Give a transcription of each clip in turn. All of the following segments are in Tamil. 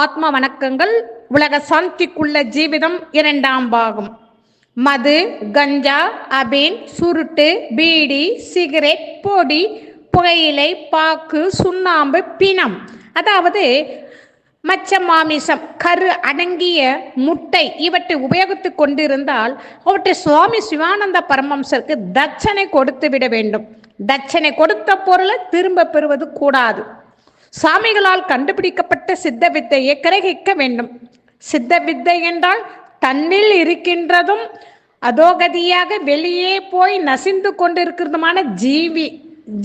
ஆத்ம வணக்கங்கள் உலக சாந்திக்குள்ள ஜீவிதம் இரண்டாம் பாகம். மது கஞ்சா அபின் சுருட்டு பீடி சிகரெட் பொடி புகையிலை பாக்கு சுண்ணாம்பு பிணம். அதாவது மச்ச மாமிசம் கரு அடங்கிய முட்டை இவற்றை உபயோகித்துக் கொண்டிருந்தால் அவற்றை சுவாமி சிவானந்த பரமம்சருக்கு தட்சணை கொடுத்து விட வேண்டும். தட்சணை கொடுத்த பொருளை திரும்ப பெறுவது கூடாது. சாமிகளால் கண்டுபிடிக்கப்பட்ட சித்த வித்தையை கிரகிக்க வேண்டும். சித்த வித்தை என்றால் தன்னில் இருக்கின்றதும் அதோகதியாக வெளியே போய் நசிந்து கொண்டிருக்கிறதுமான ஜீவி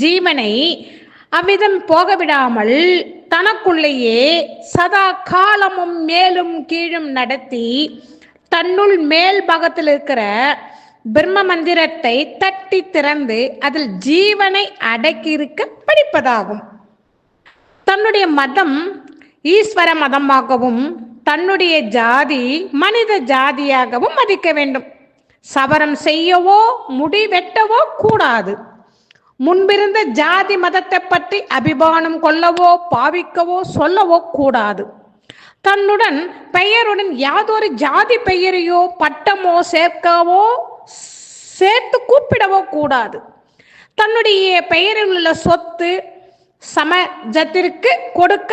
ஜீவனை அவ்விதம் போகவிடாமல் தனக்குள்ளேயே சதா காலமும் மேலும் கீழும் நடத்தி தன்னுள் மேல் பாகத்தில் இருக்கிற பிரம்ம மந்திரத்தை தட்டி திறந்து அதில் ஜீவனை அடக்கியிருக்க படிப்பதாகும். தன்னுடைய மதம் ஈஸ்வர மதமாகவும் தன்னுடைய ஜாதி மனித ஜாதியாகவும் மதிக்க வேண்டும். சவரம் செய்யவோ முடி வெட்டவோ கூடாது. முன்பிருந்த ஜாதி மதத்தை பற்றி அபிமானம் கொள்ளவோ பாவிக்கவோ சொல்லவோ கூடாது. தன்னுடன் பெயருடன் யாதொரு ஜாதி பெயரையோ பட்டமோ சேர்க்கவோ சேர்த்து கூப்பிடவோ கூடாது. தன்னுடைய பெயரில் உள்ள சொத்து சமஜத்திற்கு கொடுக்க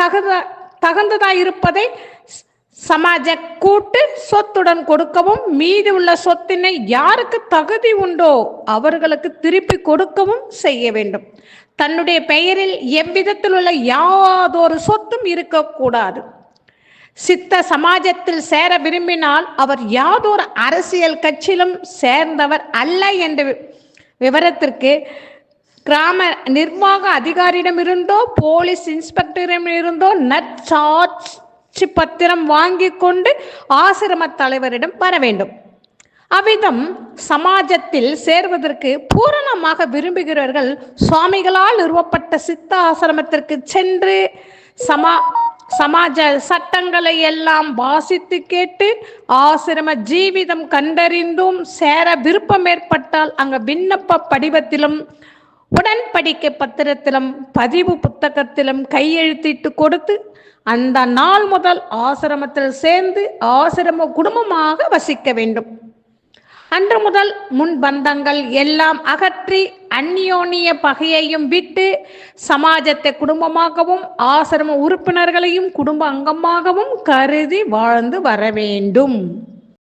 தகுந்த தகுந்ததாக இருப்பதை சமாஜ கூட்டு சொத்துடன் கொடுக்கவும் மீதி உள்ள சொத்தினை யாருக்கு தகுதி உண்டோ அவர்களுக்கு திருப்பி கொடுக்கவும் செய்ய வேண்டும். தன்னுடைய பெயரில் எவ்விதத்தில் உள்ள யாதொரு சொத்தும் இருக்கக்கூடாது. சித்த சமாஜத்தில் சேர விரும்பினால் அவர் யாதொரு அரசியல் கட்சியிலும் சேர்ந்தவர் அல்ல என்ற விவரத்திற்கு கிராம நிர்வாக அதிகாரியிடமிருந்தோ போலீஸ் இன்ஸ்பெக்டரிடமிருந்தோ நற்சாட்சி பத்திரம் வாங்கி கொண்டு ஆசிரம தலைவரிடம் வர வேண்டும். அவ்விதம் சமாஜத்தில் சேர்வதற்கு பூரணமாக விரும்புகிறவர்கள் சுவாமிகளால் நிறுவப்பட்ட சித்த ஆசிரமத்திற்கு சென்று சமா சமாஜ சட்டங்களை எல்லாம் வாசித்து கேட்டு ஆசிரம ஜீவிதம் கண்டறிந்தும் சேர விருப்பம் ஏற்பட்டால் அங்க விண்ணப்ப படிவத்திலும் உடன்படிக்கை பத்திரத்திலும் பதிவு புத்தகத்திலும் கையெழுத்திட்டு கொடுத்து அந்த நாள் முதல் ஆசிரமத்தில் சேர்ந்து ஆசிரம குடும்பமாக வசிக்க வேண்டும். அன்று முதல் முன்பந்தங்கள் எல்லாம் அகற்றி அந்யோன்ய பகையையும் விட்டு சமாஜத்தை குடும்பமாகவும் ஆசிரம உறுப்பினர்களையும் குடும்ப அங்கமாகவும் கருதி வாழ்ந்து வர வேண்டும்.